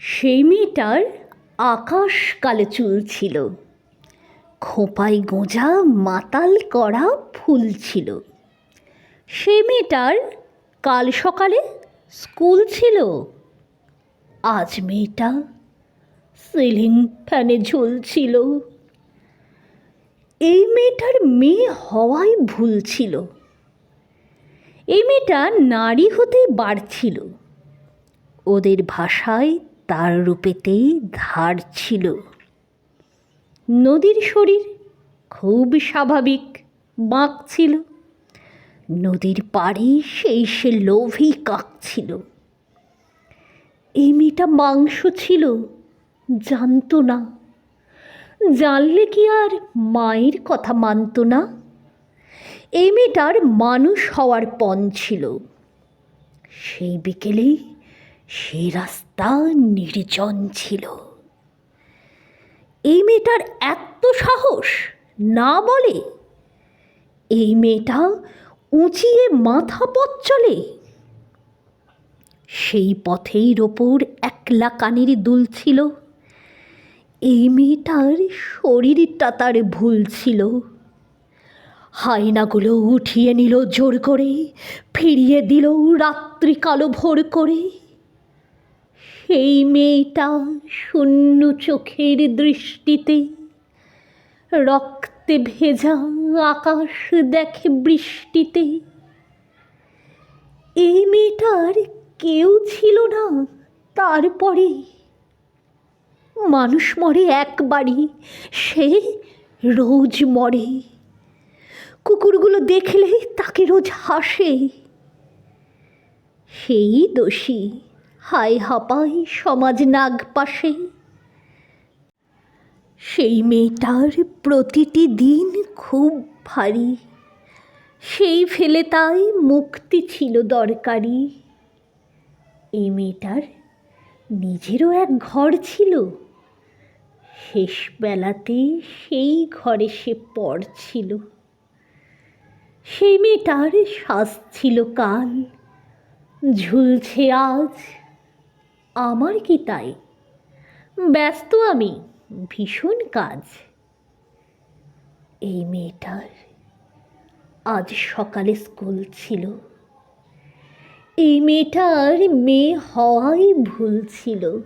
সেই মেয়েটার আকাশ কালো চুল ছিল। খোঁপায় গোঁজা মাতাল করা ফুল ছিল। সেই মেয়েটার কাল সকালে স্কুল ছিল। আজ মেয়েটা সিলিং ফ্যানে ঝুলছিল এই মেয়েটার মেয়ে হওয়াই ভুল ছিল। এই মেয়েটা নারী হতে বাড়ছিল ওদের ভাষায় তার রূপেতেই ধার ছিল। নদীর শরীর খুব স্বাভাবিক, বাঁক ছিল। নদীর পাড়ে সেই সে লোভী কাক ছিল। এই মেয়েটা মাংস ছিল, জানতো না। জানলে কি আর মায়ের কথা মানতো না? এই মেয়েটার মানুষ হওয়ার পণ ছিল। সেই বিকেলে সেই রাস্তা নির্জন ছিল। এই মেয়েটার এত সাহস না বলে এই মেয়েটা উঁচিয়ে মাথা পথ চলে। সেই পথের ওপর একলা কানের দুল ছিল। এই মেয়েটার শরীরটা তার ভুল ছিল। হায়নাগুলো উঠিয়ে নিল জোর করে, ফিরিয়ে দিল রাত্রি কালো ভোর করে। সেই মেয়েটা শূন্য চোখের দৃষ্টিতে। রক্তে ভেজা আকাশ দেখে বৃষ্টিতে। এই মেয়েটার কেউ ছিল না, তারপরে মানুষ মরে একবারই, সে রোজ মরে। কুকুরগুলো দেখলে তাকে রোজ হাসে। সেই দোষী। হায় হাপাই সমাজ নাগ পাশে। সেই মেয়েটার প্রতিটি দিন খুব ভারী। সেই ফেলে তাই মুক্তি ছিল দরকারি। এই মেয়েটার নিজেরও এক ঘর ছিল। শেষ বেলাতে সেই ঘরে সে পড়ছিল সেই মেয়েটার শ্বাস ছিল কাল। ঝুলছে আজ আমার কি তাই? ব্যস্ত আমি, ভীষণ কাজ। এই মেয়েটার আজ সকালে স্কুল ছিল। এই মেয়েটার মেয়ে হওয়াই ভুল ছিল।